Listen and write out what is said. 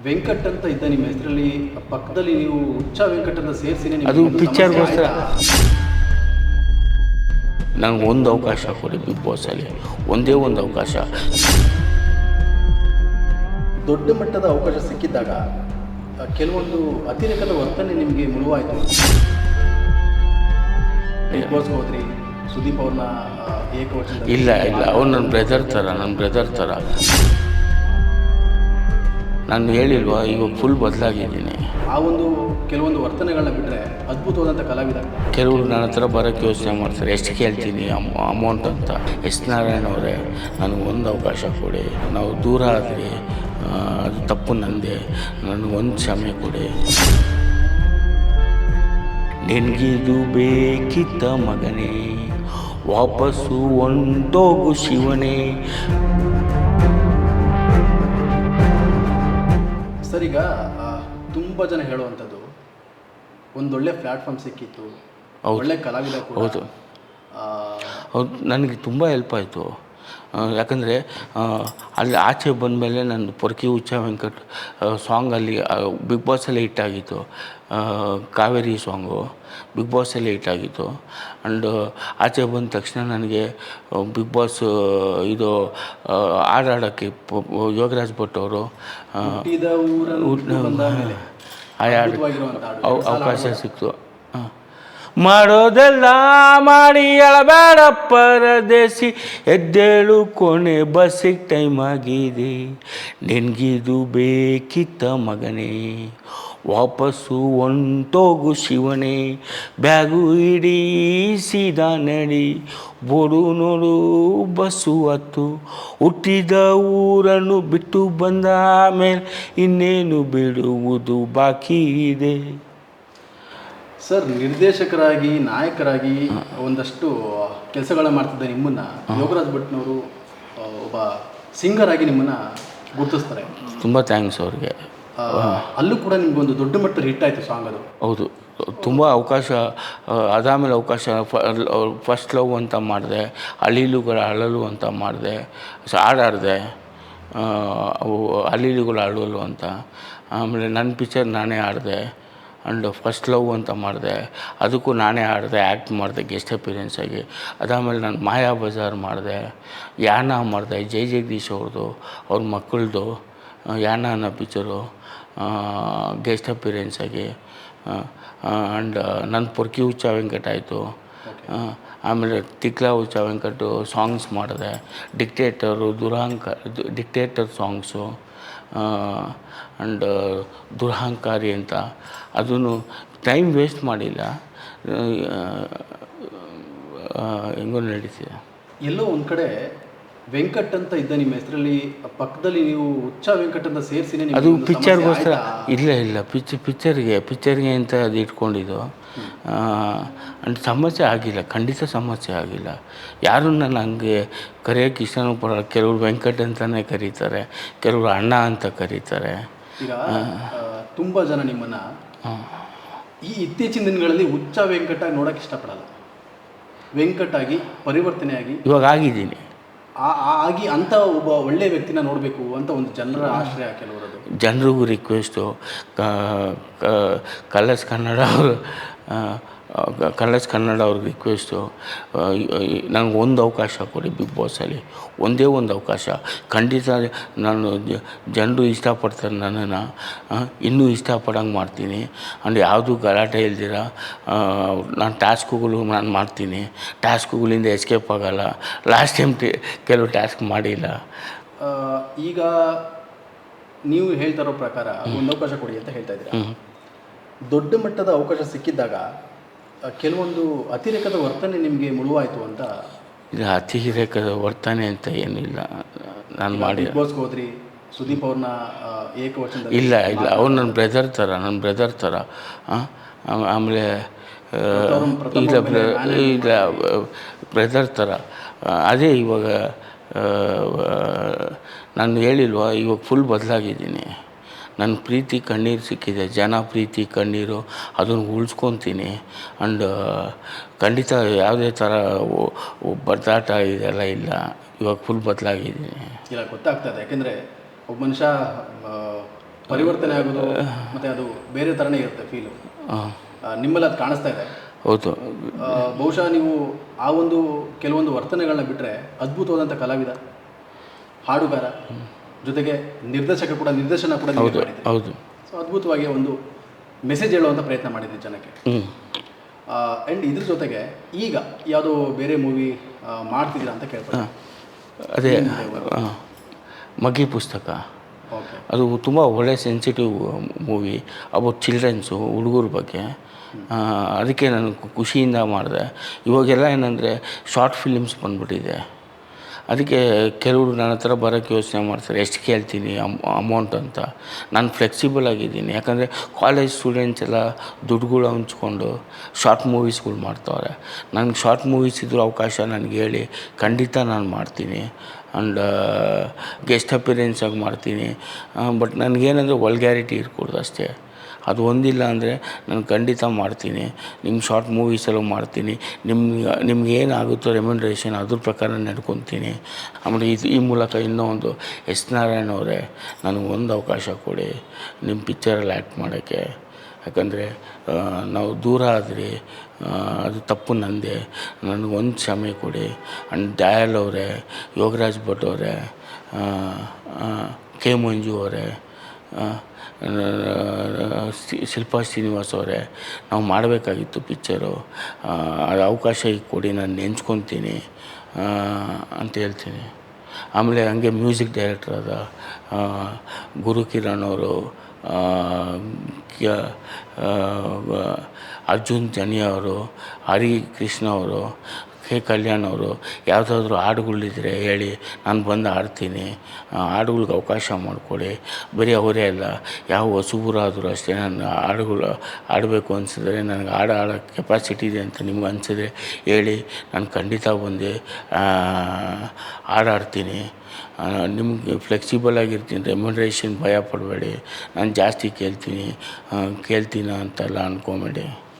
ವೆಂಕಟ್ ಅಂತ ಇದ್ದ ನಿಮ್ಮ ಹೆಸರಲ್ಲಿ ಪಕ್ಕದಲ್ಲಿ ನೀವು ಹುಚ್ಚ ವೆಂಕಟ್ ಅಂತ ಸೇರಿಸಿನೇ ಅದು ಪಿಕ್ಚರ್ಗೋಸ್ಕರ ನಂಗೆ ಒಂದು ಅವಕಾಶ ಕೊಡಿ ಬಿಗ್ ಬಾಸಲ್ಲಿ. ಒಂದೇ ಒಂದು ಅವಕಾಶ. ದೊಡ್ಡ ಮಟ್ಟದ ಅವಕಾಶ ಸಿಕ್ಕಿದ್ದಾಗ ಕೆಲವೊಂದು ಅತಿರೇಕದ ವರ್ತನೆ ನಿಮಗೆ ಮುಳುವಾಯಿತು. ಬಿಗ್ ಬಾಸ್ಗೆ ಹೋದ್ರಿ ಸುದೀಪ್ ಅವ್ರನ್ನ ಏಕವಚನ ಇಲ್ಲ ಇಲ್ಲ. ಅವ್ರು ನನ್ನ ಬ್ರದರ್ ಥರ ನನ್ನ ಬ್ರದರ್ ಥರ. ನಾನು ಹೇಳಿಲ್ವಾ ಇವಾಗ ಫುಲ್ ಬದಲಾಗಿದ್ದೀನಿ. ಆ ಒಂದು ಕೆಲವೊಂದು ವರ್ತನೆಗಳನ್ನ ಬಿಟ್ಟರೆ ಅದ್ಭುತವಾದಂಥ ಕಲಾವಿದ? ಕೆಲವರು ನನ್ನ ಹತ್ರ ಬರೋಕ್ಕೆ ಯೋಚನೆ ಮಾಡ್ತಾರೆ ಎಷ್ಟು ಕೇಳ್ತೀನಿ ಅಮ್ ಅಮೌಂಟ್ ಅಂತ? ಎಸ್ ನಾರಾಯಣ ಅವರೇ ನನಗೆ ಒಂದು ಅವಕಾಶ ಕೊಡಿ ನಾವು ದೂರ ಆದರೆ ಅದು ತಪ್ಪು ನಂದೆ ನನಗೊಂದು ಕ್ಷಮೆ ಕೊಡಿ. ನಿನಗಿದು ಬೇಕಿತ್ತ ಮಗನೇ ವಾಪಸ್ಸು ಒಂದೋಗು ಶಿವನೇ ಸರ್ ಈಗ ತುಂಬ ಜನ ಹೇಳುವಂಥದ್ದು ಒಂದೊಳ್ಳೆ ಪ್ಲಾಟ್ಫಾರ್ಮ್ ಸಿಕ್ಕಿತ್ತು. ಒಳ್ಳೆ ಕಲಾವಿದ ಕೂಡ ಹೌದು. ಹೌದು ನನಗೆ ತುಂಬ ಹೆಲ್ಪ್ ಆಯಿತು ಯಾಕಂದರೆ ಅಲ್ಲಿ ಆಚೆ ಬಂದ ಮೇಲೆ ನನ್ನ ಪೊರ್ಕಿ ಉಚ್ಚ ವೆಂಕಟ್ ಸಾಂಗ್ ಅಲ್ಲಿ ಬಿಗ್ ಬಾಸಲ್ಲೇ ಹಿಟ್ ಆಗಿತ್ತು. ಕಾವೇರಿ ಸಾಂಗು ಬಿಗ್ ಬಾಸಲ್ಲೇ ಹಿಟ್ ಆಗಿತ್ತು. ಆ್ಯಂಡ್ ಆಚೆ ಬಂದ ತಕ್ಷಣ ನನಗೆ ಬಿಗ್ ಬಾಸ್ ಇದು ಹಾಡಾಡೋಕ್ಕೆ ಯೋಗರಾಜ್ ಭಟ್ ಅವರು ಆ ಹಾಡು. ಅವ- ಅವಕಾಶ ಸಿಕ್ತು. ಮಾಡೋದೆಲ್ಲ ಮಾಡಿ ಎಳಬೇಡ ಪರದೇಶಿ. ಎದ್ದೇಳು ಕೊನೆ ಬಸ್ಸಿಗೆ ಟೈಮ್ ಆಗಿದೆ. ನಿನಗಿದು ಬೇಕಿತ್ತ ಮಗನೇ. ವಾಪಸ್ಸು ಒಂಟೋಗು ಶಿವನೇ. ಬ್ಯಾಗು ಇಡೀ ಸೀದ ನಡಿ. ಬೋಡು ನೋಡು ಬಸ್ಸು ಹತ್ತು. ಹುಟ್ಟಿದ ಊರನ್ನು ಬಿಟ್ಟು ಬಂದ ಮೇಲೆ ಇನ್ನೇನು ಬಿಡುವುದು ಬಾಕಿ ಇದೆ. ಸರ್ ನಿರ್ದೇಶಕರಾಗಿ ನಾಯಕರಾಗಿ ಒಂದಷ್ಟು ಕೆಲಸಗಳನ್ನ ಮಾಡ್ತಿದ್ದ ನಿಮ್ಮನ್ನ ಯೋಗರಾಜ್ ಭಟ್ನವರು ಒಬ್ಬ ಸಿಂಗರ್ ಆಗಿ ನಿಮ್ಮನ್ನ ಗುರುತಿಸ್ತಾರೆ. ತುಂಬ ಥ್ಯಾಂಕ್ಸ್ ಅವ್ರಿಗೆ. ಅಲ್ಲೂ ಕೂಡ ನಿಮ್ಗೊಂದು ದೊಡ್ಡ ಮಟ್ಟದ ಹಿಟ್ ಆಯ್ತು ಸಾಂಗ್ ಅದು. ಹೌದು. ತುಂಬ ಅವಕಾಶ ಅದಾದಮೇಲೆ ಅವಕಾಶ ಫಸ್ಟ್ ಲವ್ ಅಂತ ಮಾಡಿದೆ ಅಳಿಲುಗಳ ಅಳಲು ಅಂತ ಮಾಡಿದೆ ಹಾಡಾಡಿದೆ ಅವು ಅಳಿಲುಗಳ ಅಳಲು ಅಂತ. ಆಮೇಲೆ ನನ್ನ ಪಿಕ್ಚರ್ ನಾನೇ ಆಡಿದೆ ಆ್ಯಂಡ್ ಫಸ್ಟ್ ಲವ್ ಅಂತ ಮಾಡಿದೆ, ಅದಕ್ಕೂ ನಾನೇ ಆಡಿದೆ ಆ್ಯಕ್ಟ್ ಮಾಡಿದೆ ಗೆಸ್ಟ್ ಅಪಿಯರೆನ್ಸ್ ಆಗಿ. ಅದಾದಮೇಲೆ ನಾನು ಮಾಯಾ ಬಜಾರ್ ಮಾಡಿದೆ, ಯಾನ ಮಾಡಿದೆ, ಜೈ ಜಗದೀಶ್ ಅವ್ರದ್ದು ಅವ್ರ ಮಕ್ಕಳದು ಯಾನ ಅನ್ನೋ ಪಿಕ್ಚರು ಗೆಸ್ಟ್ ಅಪಿಯರೆನ್ಸ್ ಆಗಿ ಆ್ಯಂಡ್ ನನ್ನ ಪೊರ್ಕಿ ಹುಚ್ಚ ವೆಂಕಟ ಆಯಿತು. ಆಮೇಲೆ ತಿಕ್ಲಾ ಹುಚ್ಚ ವೆಂಕಟು ಸಾಂಗ್ಸ್ ಮಾಡಿದೆ ಡಿಕ್ಟೇಟರು ದುರಾಂಕ ಡಿಕ್ಟೇಟರ್ ಸಾಂಗ್ಸು ಆ್ಯಂಡ್ ದುರಹಂಕಾರಿ ಅಂತ ಅದನ್ನು ಟೈಮ್ ವೇಸ್ಟ್ ಮಾಡಿಲ್ಲ ಹೆಂಗೋ ನಡೀತಿದೆ ಎಲ್ಲೋ ಒಂದು ಕಡೆ ವೆಂಕಟ್ ಅಂತ ಇದ್ದ ನಿಮ್ಮ ಹೆಸರಲ್ಲಿ ಪಕ್ಕದಲ್ಲಿ ನೀವು ಉಚ್ಚ ವೆಂಕಟ್ ಅಂತ ಸೇರಿಸಿನೇ ಅದು ಪಿಕ್ಚರ್ಗೋಸ್ಕರ ಇಲ್ಲ ಇಲ್ಲ. ಪಿಚ್ ಪಿಕ್ಚರ್ಗೆ ಪಿಕ್ಚರ್ಗೆ ಅಂತ ಅದು ಇಟ್ಕೊಂಡಿದ್ದು. ಅಂಡ್ ಸಮಸ್ಯೆ ಆಗಿಲ್ಲ. ಖಂಡಿತ ಸಮಸ್ಯೆ ಆಗಿಲ್ಲ. ಯಾರು ನನ್ನ ಹಂಗೆ ಕರೆಯೋಕ್ಕೆ ಇಷ್ಟನೂ ಪಡಲ್ಲ ಕೆಲವರು ವೆಂಕಟ್ ಅಂತಲೇ ಕರೀತಾರೆ ಕೆಲವರು ಅಣ್ಣ ಅಂತ ಕರೀತಾರೆ. ತುಂಬ ಆ, ತುಂಬಾ ಜನ ನಿಮ್ಮನ್ನ ಈ ಇತ್ತೀಚಿನ ದಿನಗಳಲ್ಲಿ ಉಚ್ಚ ವೆಂಕಟ ನೋಡಕ್ ಇಷ್ಟಪಡಲ್ಲ. ವೆಂಕಟಾಗಿ ಆಗಿ ಪರಿವರ್ತನೆ ಆಗಿ ಇವಾಗ ಆಗಿದ್ದೀನಿ. ಆಗಿ ಅಂತ ಒಬ್ಬ ಒಳ್ಳೆ ವ್ಯಕ್ತಿನ ನೋಡಬೇಕು ಅಂತ ಒಂದು ಜನರ ಆಶ್ರಯ ಕೆಲವರದು. ಜನರಿಗೂ ರಿಕ್ವೆಸ್ಟು ಕಲರ್ಸ್ ಕನ್ನಡ ಅವರು ಕಲರ್ಸ್ ಕನ್ನಡ ಅವ್ರಿಗೆ ರಿಕ್ವೆಸ್ಟು ನನಗೆ ಒಂದು ಅವಕಾಶ ಕೊಡಿ ಬಿಗ್ ಬಾಸಲ್ಲಿ ಒಂದೇ ಒಂದು ಅವಕಾಶ. ಖಂಡಿತ ನಾನು ಜನರು ಇಷ್ಟಪಡ್ತಾರೆ ನನ್ನನ್ನು ಇನ್ನೂ ಇಷ್ಟಪಡಂಗೆ ಮಾಡ್ತೀನಿ. ಅಂದರೆ ಯಾವುದೂ ಗಲಾಟೆ ಇಲ್ದಿರ ನಾನು ಟಾಸ್ಕ್ಗಳು ನಾನು ಮಾಡ್ತೀನಿ. ಟಾಸ್ಕ್ಗಳಿಂದ ಎಸ್ಕೇಪ್ ಆಗಲ್ಲ. ಲಾಸ್ಟ್ ಟೈಮ್ ಕೆಲವು ಟಾಸ್ಕ್ ಮಾಡಿಲ್ಲ. ಈಗ ನೀವು ಹೇಳ್ತಾ ಇರೋ ಪ್ರಕಾರ ಒಂದು ಅವಕಾಶ ಕೊಡಿ ಅಂತ ಹೇಳ್ತಾ ಇದ್ದೀರಾ. ದೊಡ್ಡ ಮಟ್ಟದ ಅವಕಾಶ ಸಿಕ್ಕಿದ್ದಾಗ ಕೆಲವೊಂದು ಅತಿರೇಕದ ವರ್ತನೆ ನಿಮಗೆ ಮುಳುವಾಯಿತು ಅಂತ? ಇದು ಅತಿರೇಕದ ವರ್ತನೆ ಅಂತ ಏನಿಲ್ಲ ನಾನು ಮಾಡಿ ಹೋದ್ರಿ ಸುದೀಪ್ ಅವ್ರನ್ನ ಏಕವಚನ ಇಲ್ಲ ಇಲ್ಲ ಅವ್ರು ನನ್ನ ಬ್ರದರ್ ಥರ ನನ್ನ ಬ್ರದರ್ ಥರ ಆಮೇಲೆ ಇಲ್ಲ ಇಲ್ಲ ಬ್ರದರ್ ಥರ ಅದೇ ಇವಾಗ ನಾನು ಹೇಳಿಲ್ವಾ ಇವಾಗ ಫುಲ್ ಬದಲಾಗಿದ್ದೀನಿ. ನನ್ನ ಪ್ರೀತಿ ಕಣ್ಣೀರು ಸಿಕ್ಕಿದೆ. ಜನ ಪ್ರೀತಿ ಕಣ್ಣೀರು ಅದನ್ನು ಉಳಿಸ್ಕೊತೀನಿ. ಆ್ಯಂಡ್ ಖಂಡಿತ ಯಾವುದೇ ಥರ ಬಡದಾಟ ಇದೆಲ್ಲ ಇಲ್ಲ. ಇವಾಗ ಫುಲ್ ಬದಲಾಗಿದ್ದೀನಿ. ಇಲ್ಲ ಗೊತ್ತಾಗ್ತದೆ ಯಾಕೆಂದರೆ ಒಬ್ಬ ಮನುಷ್ಯ ಪರಿವರ್ತನೆ ಆಗೋದು ಮತ್ತೆ ಅದು ಬೇರೆ ಥರನೇ ಇರುತ್ತೆ ಫೀಲು ನಿಮ್ಮಲ್ಲಿ ಅದು ಕಾಣಿಸ್ತಾ ಇದೆ. ಹೌದು. ಬಹುಶಃ ನೀವು ಆ ಒಂದು ಕೆಲವೊಂದು ವರ್ತನೆಗಳನ್ನ ಬಿಟ್ಟರೆ ಅದ್ಭುತವಾದಂಥ ಕಲಾವಿದ ಹಾಡುಗಾರ ಜೊತೆಗೆ ನಿರ್ದೇಶಕ ಕೂಡ ನಿರ್ದೇಶನ ಕೂಡ ನೀವೇ ಮಾಡಿದ್ದೀರಿ. ಹೌದು. ಸೊ ಅದ್ಭುತವಾಗಿ ಒಂದು ಮೆಸೇಜ್ ಹೇಳುವಂಥ ಪ್ರಯತ್ನ ಮಾಡಿದ್ದೆ ಜನಕ್ಕೆ. ಹ್ಞೂ ಆ್ಯಂಡ್ ಇದ್ರ ಜೊತೆಗೆ ಈಗ ಯಾವುದೋ ಬೇರೆ ಮೂವಿ ಮಾಡ್ತಿದ್ದೀರಾ ಅಂತ ಕೇಳ್ತಾರೆ ಅದೇ ಆ, ಮಗಿ ಪುಸ್ತಕ. ಓಕೆ ಅದು ತುಂಬ ಒಳ್ಳೆ ಸೆನ್ಸಿಟಿವ್ ಮೂವಿ ಅಬೌಟ್ ಚಿಲ್ಡ್ರನ್ಸು ಹುಡುಗರ ಬಗ್ಗೆ. ಆ, ಅದಕ್ಕೆ ನಾನು ಖುಷಿಯಿಂದ ಮಾಡಿದೆ. ಇವಾಗೆಲ್ಲ ಏನಂದರೆ ಶಾರ್ಟ್ ಫಿಲಿಮ್ಸ್ ಬಂದ್ಬಿಟ್ಟಿದೆ. ಅದಕ್ಕೆ ಕೆಲವರು ನನ್ನ ಹತ್ರ ಬರೋಕ್ಕೆ ಯೋಚನೆ ಮಾಡ್ತಾರೆ, ಎಷ್ಟು ಕೇಳ್ತೀನಿ ಅಮ್ ಅಮೌಂಟ್ ಅಂತ. ನಾನು ಫ್ಲೆಕ್ಸಿಬಲ್ ಆಗಿದ್ದೀನಿ. ಯಾಕಂದರೆ ಕಾಲೇಜ್ ಸ್ಟೂಡೆಂಟ್ಸ್ ಎಲ್ಲ ದುಡ್ಡುಗಳು ಹಂಚ್ಕೊಂಡು ಶಾರ್ಟ್ ಮೂವೀಸ್ಗಳು ಮಾಡ್ತವ್ರೆ. ನನಗೆ ಶಾರ್ಟ್ ಮೂವೀಸ್ ಇದ್ರೂ ಅವಕಾಶ ನನಗೆ ಹೇಳಿ, ಖಂಡಿತ ನಾನು ಮಾಡ್ತೀನಿ. ಆ್ಯಂಡ್ ಗೆಸ್ಟ್ ಅಪಿರೆನ್ಸಾಗಿ ಮಾಡ್ತೀನಿ. ಬಟ್ ನನಗೇನಂದರೆ ವಲ್ಗ್ಯಾರಿಟಿ ಇರಕೂಡ್ದು ಅಷ್ಟೇ. ಅದು ಒಂದಿಲ್ಲ ಅಂದರೆ ನಾನು ಖಂಡಿತ ಮಾಡ್ತೀನಿ. ನಿಮ್ಮ ಶಾರ್ಟ್ ಮೂವೀಸಲ್ಲೂ ಮಾಡ್ತೀನಿ. ನಿಮ್ಗೆ ನಿಮ್ಗೆ ಏನಾಗುತ್ತೋ ರೆಮ್ಯುನರೇಷನ್ ಅದ್ರ ಪ್ರಕಾರ ನಡ್ಕೊತೀನಿ. ಆಮೇಲೆ ಇದು ಈ ಮೂಲಕ ಇನ್ನೂ ಒಂದು ಎಸ್ ನಾರಾಯಣ ಅವರೇ, ನನಗೆ ಒಂದು ಅವಕಾಶ ಕೊಡಿ. ನಿಮ್ಮ ಪಿಕ್ಚರಲ್ಲಿ ಆ್ಯಕ್ಟ್ ಮಾಡೋಕ್ಕೆ. ಯಾಕಂದರೆ ನಾವು ದೂರ ಆದರೆ. ಅದು ತಪ್ಪು ನಂದೆ. ನನಗೊಂದು ಕ್ಷಮೆ ಕೊಡಿ. ಆ್ಯಂಡ್ ದಯಾಲ್ ಅವರೇ, ಯೋಗರಾಜ್ ಭಟ್ ಅವರೇ ಕೆ ಮಂಜು ಅವರೇ ಶಿಲ್ಪಾ ಶ್ರೀನಿವಾಸ್ ಅವರೇ ನಾವು ಮಾಡಬೇಕಾಗಿತ್ತು ಪಿಕ್ಚರು ಅದು ಅವಕಾಶ ಈಗ ಕೊಡಿ ನಾನು ನೆಂಚ್ಕೊತೀನಿ ಅಂತ ಹೇಳ್ತೀನಿ ಆಮೇಲೆ ಹಂಗೆ ಮ್ಯೂಸಿಕ್ ಡೈರೆಕ್ಟರ್ ಅದ ಗುರು ಕಿರಣ್ ಅವರು ಅರ್ಜುನ್ ಜನಿ ಅವರು ಹರಿ ಕೃಷ್ಣ ಅವರು ಕೆ ಕಲ್ಯಾಣ್ ಅವರು, ಯಾವುದಾದ್ರೂ ಹಾಡುಗಳಿದ್ರೆ ಹೇಳಿ, ನಾನು ಬಂದು ಹಾಡ್ತೀನಿ. ಹಾಡುಗಳಿಗೆ ಅವಕಾಶ ಮಾಡಿಕೊಡಿ. ಬರೀ ಅವರೇ ಅಲ್ಲ, ಯಾವ ಹೊಸಬರಾದರೂ ಅಷ್ಟೇ ನಾನು ಹಾಡುಗಳು ಆಡಬೇಕು ಅನಿಸಿದ್ರೆ, ನನಗೆ ಹಾಡು ಆಡೋ ಕೆಪಾಸಿಟಿ ಇದೆ ಅಂತ ನಿಮ್ಗೆ ಅನಿಸಿದ್ರೆ ಹೇಳಿ, ನಾನು ಖಂಡಿತ ಬಂದು ಹಾಡಾಡ್ತೀನಿ. ನಿಮಗೆ ಫ್ಲೆಕ್ಸಿಬಲ್ ಆಗಿರ್ತೀನಿ ರೆಮ್ಯುನರೇಷನ್ ಭಯ ಪಡಬೇಡಿ. ನಾನು ಜಾಸ್ತಿ ಕೇಳ್ತೀನಿ ಕೇಳ್ತೀನ ಅಂತೆಲ್ಲ ಅಂದ್ಕೊಂಬೇಡಿ